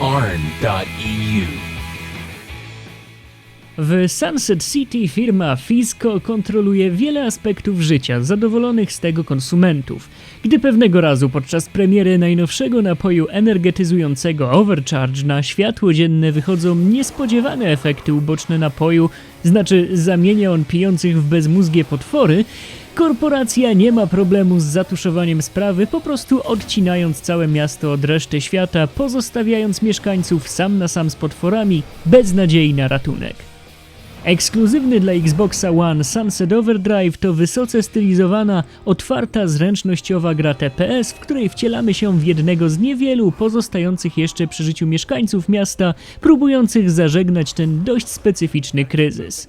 arn.eu. W Sunset City firma Fisco kontroluje wiele aspektów życia zadowolonych z tego konsumentów. Gdy pewnego razu podczas premiery najnowszego napoju energetyzującego Overcharge na światło dzienne wychodzą niespodziewane efekty uboczne napoju, znaczy zamienia on pijących w bezmózgie potwory, Korporacja nie ma problemu z zatuszowaniem sprawy, po prostu odcinając całe miasto od reszty świata, pozostawiając mieszkańców sam na sam z potworami, bez nadziei na ratunek. Ekskluzywny dla Xboxa One Sunset Overdrive to wysoce stylizowana, otwarta, zręcznościowa gra TPS, w której wcielamy się w jednego z niewielu pozostających jeszcze przy życiu mieszkańców miasta, próbujących zażegnać ten dość specyficzny kryzys.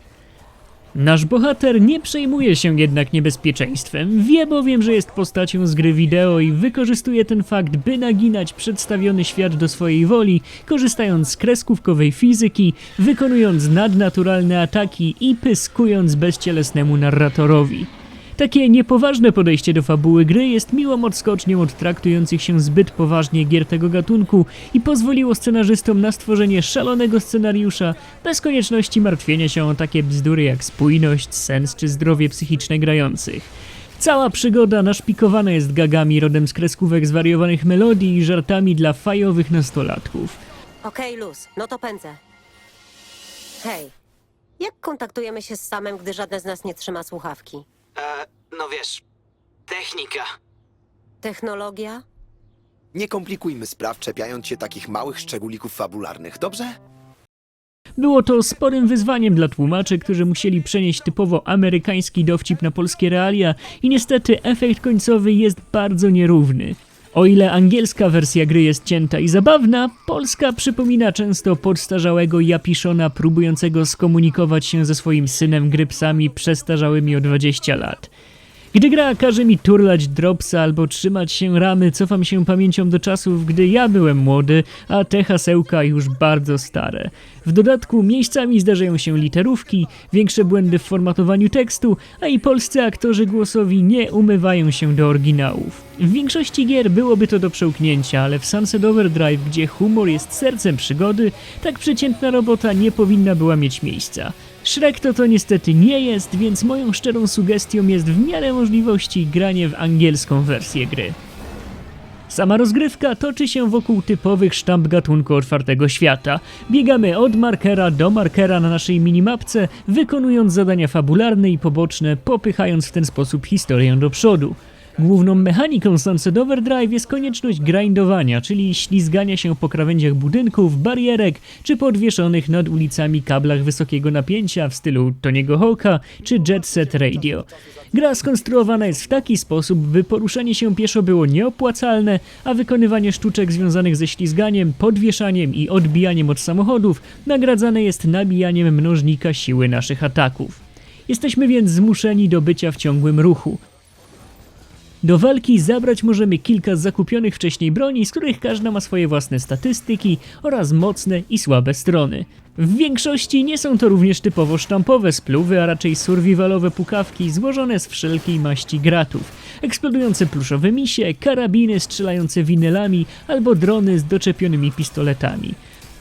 Nasz bohater nie przejmuje się jednak niebezpieczeństwem, wie bowiem, że jest postacią z gry wideo i wykorzystuje ten fakt, by naginać przedstawiony świat do swojej woli, korzystając z kreskówkowej fizyki, wykonując nadnaturalne ataki i pyskując bezcielesnemu narratorowi. Takie niepoważne podejście do fabuły gry jest miłą odskocznią od traktujących się zbyt poważnie gier tego gatunku i pozwoliło scenarzystom na stworzenie szalonego scenariusza bez konieczności martwienia się o takie bzdury jak spójność, sens czy zdrowie psychiczne grających. Cała przygoda naszpikowana jest gagami rodem z kreskówek zwariowanych melodii i żartami dla fajowych nastolatków. Okej, luz, no to pędzę. Hej, jak kontaktujemy się z samym, gdy żadne z nas nie trzyma słuchawki? No wiesz, technika. Technologia? Nie komplikujmy spraw, czepiając się takich małych szczególików fabularnych, dobrze? Było to sporym wyzwaniem dla tłumaczy, którzy musieli przenieść typowo amerykański dowcip na polskie realia i niestety efekt końcowy jest bardzo nierówny. O ile angielska wersja gry jest cięta i zabawna, polska przypomina często podstarzałego Japiszona próbującego skomunikować się ze swoim synem grypsami przestarzałymi o 20 lat. Gdy gra każe mi turlać dropsa albo trzymać się ramy, cofam się pamięcią do czasów, gdy ja byłem młody, a te hasełka już bardzo stare. W dodatku miejscami zdarzają się literówki, większe błędy w formatowaniu tekstu, a i polscy aktorzy głosowi nie umywają się do oryginałów. W większości gier byłoby to do przełknięcia, ale w Sunset Overdrive, gdzie humor jest sercem przygody, tak przeciętna robota nie powinna była mieć miejsca. Shrek to to niestety nie jest, więc moją szczerą sugestią jest w miarę możliwości granie w angielską wersję gry. Sama rozgrywka toczy się wokół typowych sztamp gatunku otwartego świata. Biegamy od markera do markera na naszej minimapce, wykonując zadania fabularne i poboczne, popychając w ten sposób historię do przodu. Główną mechaniką Sunset Overdrive jest konieczność grindowania, czyli ślizgania się po krawędziach budynków, barierek czy podwieszonych nad ulicami kablach wysokiego napięcia w stylu Tony'ego Hawka czy Jet Set Radio. Gra skonstruowana jest w taki sposób, by poruszanie się pieszo było nieopłacalne, a wykonywanie sztuczek związanych ze ślizganiem, podwieszaniem i odbijaniem od samochodów nagradzane jest nabijaniem mnożnika siły naszych ataków. Jesteśmy więc zmuszeni do bycia w ciągłym ruchu. Do walki zabrać możemy kilka zakupionych wcześniej broni, z których każda ma swoje własne statystyki oraz mocne i słabe strony. W większości nie są to również typowo sztampowe spluwy, a raczej survivalowe pukawki złożone z wszelkiej maści gratów. Eksplodujące pluszowe misie, karabiny strzelające winylami albo drony z doczepionymi pistoletami.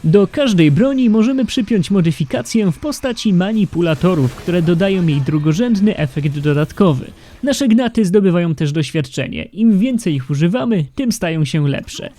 Do każdej broni możemy przypiąć modyfikację w postaci manipulatorów, które dodają jej drugorzędny efekt dodatkowy. Nasze gnaty zdobywają też doświadczenie. Im więcej ich używamy, tym stają się lepsze.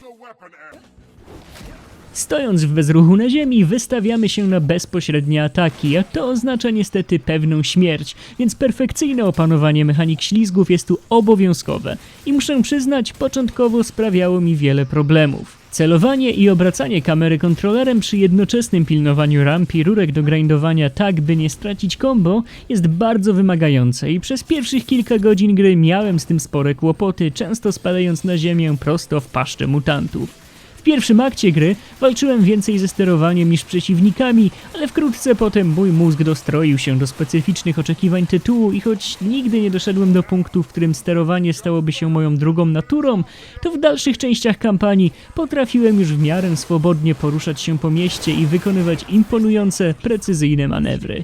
Stojąc w bezruchu na ziemi, wystawiamy się na bezpośrednie ataki, a to oznacza niestety pewną śmierć, więc perfekcyjne opanowanie mechanik ślizgów jest tu obowiązkowe. I muszę przyznać, początkowo sprawiało mi wiele problemów. Celowanie i obracanie kamery kontrolerem przy jednoczesnym pilnowaniu ramp i rurek do grindowania tak, by nie stracić combo, jest bardzo wymagające i przez pierwszych kilka godzin gry miałem z tym spore kłopoty, często spadając na ziemię prosto w paszczę mutantów. Pierwszym akcie gry walczyłem więcej ze sterowaniem niż przeciwnikami, ale wkrótce potem mój mózg dostroił się do specyficznych oczekiwań tytułu i choć nigdy nie doszedłem do punktu, w którym sterowanie stałoby się moją drugą naturą, to w dalszych częściach kampanii potrafiłem już w miarę swobodnie poruszać się po mieście i wykonywać imponujące, precyzyjne manewry.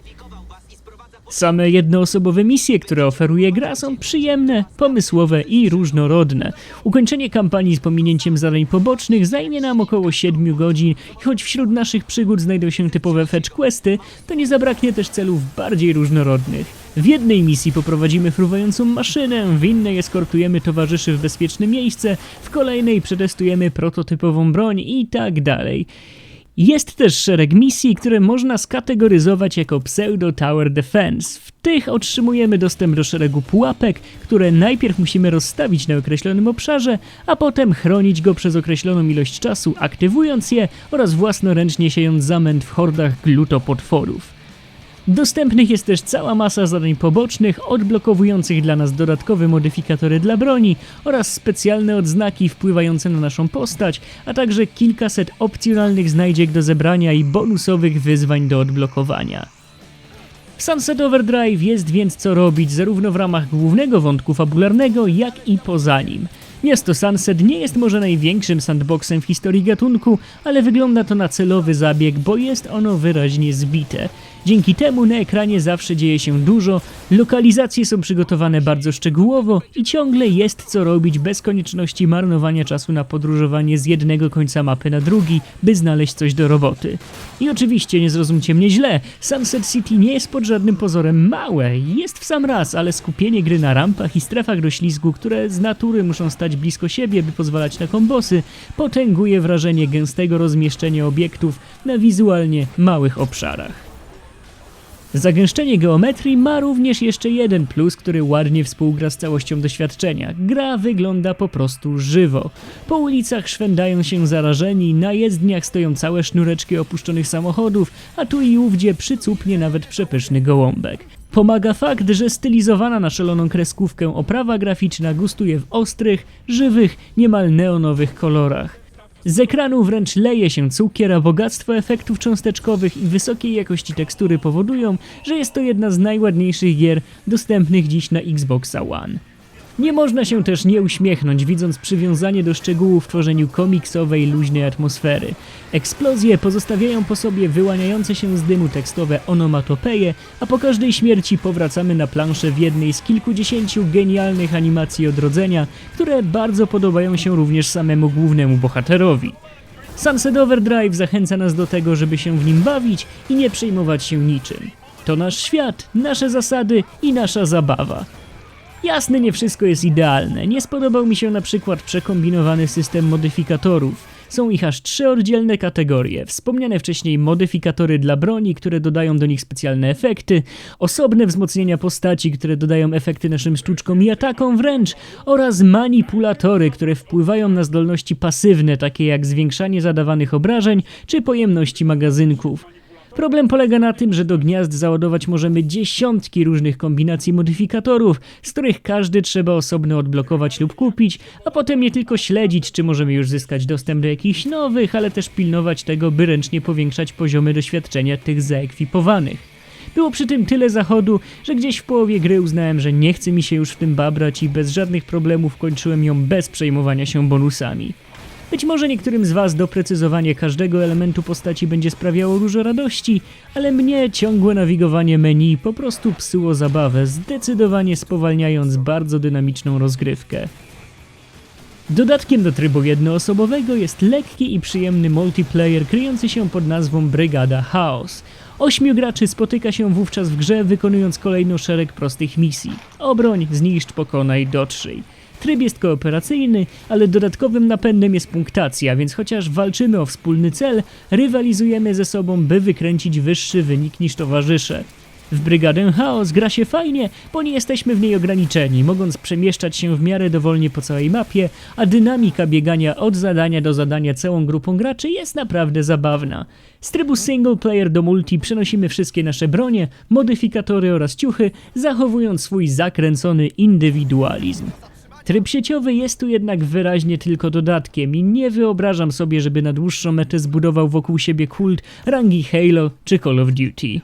Same jednoosobowe misje, które oferuje gra są przyjemne, pomysłowe i różnorodne. Ukończenie kampanii z pominięciem zadań pobocznych zajmie nam około 7 godzin i choć wśród naszych przygód znajdą się typowe fetch questy, to nie zabraknie też celów bardziej różnorodnych. W jednej misji poprowadzimy fruwającą maszynę, w innej eskortujemy towarzyszy w bezpieczne miejsce, w kolejnej przetestujemy prototypową broń i tak dalej. Jest też szereg misji, które można skategoryzować jako Pseudo Tower Defense. W tych otrzymujemy dostęp do szeregu pułapek, które najpierw musimy rozstawić na określonym obszarze, a potem chronić go przez określoną ilość czasu, aktywując je oraz własnoręcznie siejąc zamęt w hordach glutopotworów. Dostępnych jest też cała masa zadań pobocznych, odblokowujących dla nas dodatkowe modyfikatory dla broni oraz specjalne odznaki wpływające na naszą postać, a także kilkaset opcjonalnych znajdziek do zebrania i bonusowych wyzwań do odblokowania. Sunset Overdrive jest więc co robić zarówno w ramach głównego wątku fabularnego, jak i poza nim. Miasto Sunset nie jest może największym sandboxem w historii gatunku, ale wygląda to na celowy zabieg, bo jest ono wyraźnie zbite. Dzięki temu na ekranie zawsze dzieje się dużo, lokalizacje są przygotowane bardzo szczegółowo i ciągle jest co robić bez konieczności marnowania czasu na podróżowanie z jednego końca mapy na drugi, by znaleźć coś do roboty. I oczywiście nie zrozumcie mnie źle, Sunset City nie jest pod żadnym pozorem małe, jest w sam raz, ale skupienie gry na rampach i strefach do ślizgu, które z natury muszą stać blisko siebie, by pozwalać na kombosy, potęguje wrażenie gęstego rozmieszczenia obiektów na wizualnie małych obszarach. Zagęszczenie geometrii ma również jeszcze jeden plus, który ładnie współgra z całością doświadczenia. Gra wygląda po prostu żywo. Po ulicach szwędają się zarażeni, na jezdniach stoją całe sznureczki opuszczonych samochodów, a tu i ówdzie przycupnie nawet przepyszny gołąbek. Pomaga fakt, że stylizowana na szaloną kreskówkę oprawa graficzna gustuje w ostrych, żywych, niemal neonowych kolorach. Z ekranu wręcz leje się cukier, a bogactwo efektów cząsteczkowych i wysokiej jakości tekstury powodują, że jest to jedna z najładniejszych gier dostępnych dziś na Xboxa One. Nie można się też nie uśmiechnąć, widząc przywiązanie do szczegółów w tworzeniu komiksowej, luźnej atmosfery. Eksplozje pozostawiają po sobie wyłaniające się z dymu tekstowe onomatopeje, a po każdej śmierci powracamy na planszę w jednej z kilkudziesięciu genialnych animacji odrodzenia, które bardzo podobają się również samemu głównemu bohaterowi. Sunset Overdrive zachęca nas do tego, żeby się w nim bawić i nie przejmować się niczym. To nasz świat, nasze zasady i nasza zabawa. Jasne, nie wszystko jest idealne. Nie spodobał mi się na przykład przekombinowany system modyfikatorów. Są ich aż trzy oddzielne kategorie. Wspomniane wcześniej modyfikatory dla broni, które dodają do nich specjalne efekty, osobne wzmocnienia postaci, które dodają efekty naszym sztuczkom i atakom wręcz, oraz manipulatory, które wpływają na zdolności pasywne, takie jak zwiększanie zadawanych obrażeń czy pojemności magazynków. Problem polega na tym, że do gniazd załadować możemy dziesiątki różnych kombinacji modyfikatorów, z których każdy trzeba osobno odblokować lub kupić, a potem nie tylko śledzić, czy możemy już zyskać dostęp do jakichś nowych, ale też pilnować tego, by ręcznie powiększać poziomy doświadczenia tych zaekwipowanych. Było przy tym tyle zachodu, że gdzieś w połowie gry uznałem, że nie chce mi się już w tym babrać i bez żadnych problemów kończyłem ją bez przejmowania się bonusami. Być może niektórym z Was doprecyzowanie każdego elementu postaci będzie sprawiało dużo radości, ale mnie ciągłe nawigowanie menu po prostu psuło zabawę, zdecydowanie spowalniając bardzo dynamiczną rozgrywkę. Dodatkiem do trybu jednoosobowego jest lekki i przyjemny multiplayer kryjący się pod nazwą Brygada Chaos. Ośmiu graczy spotyka się wówczas w grze, wykonując kolejno szereg prostych misji. Obroń, zniszcz, pokonaj, dotrzyj. Tryb jest kooperacyjny, ale dodatkowym napędem jest punktacja, więc chociaż walczymy o wspólny cel, rywalizujemy ze sobą, by wykręcić wyższy wynik niż towarzysze. W Brygadę Chaos gra się fajnie, bo nie jesteśmy w niej ograniczeni, mogąc przemieszczać się w miarę dowolnie po całej mapie, a dynamika biegania od zadania do zadania całą grupą graczy jest naprawdę zabawna. Z trybu single player do multi przenosimy wszystkie nasze bronie, modyfikatory oraz ciuchy, zachowując swój zakręcony indywidualizm. Tryb sieciowy jest tu jednak wyraźnie tylko dodatkiem i nie wyobrażam sobie, żeby na dłuższą metę zbudował wokół siebie kult rangi Halo czy Call of Duty.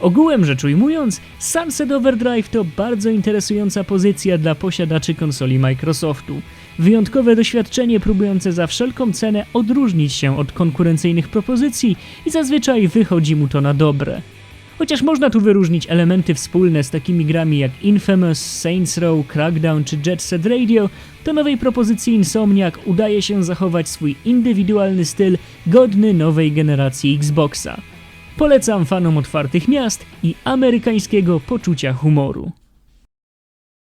Ogółem rzecz ujmując, Sunset Overdrive to bardzo interesująca pozycja dla posiadaczy konsoli Microsoftu. Wyjątkowe doświadczenie próbujące za wszelką cenę odróżnić się od konkurencyjnych propozycji i zazwyczaj wychodzi mu to na dobre. Chociaż można tu wyróżnić elementy wspólne z takimi grami jak Infamous, Saints Row, Crackdown czy Jet Set Radio, to nowej propozycji Insomniac udaje się zachować swój indywidualny styl godny nowej generacji Xboxa. Polecam fanom otwartych miast i amerykańskiego poczucia humoru.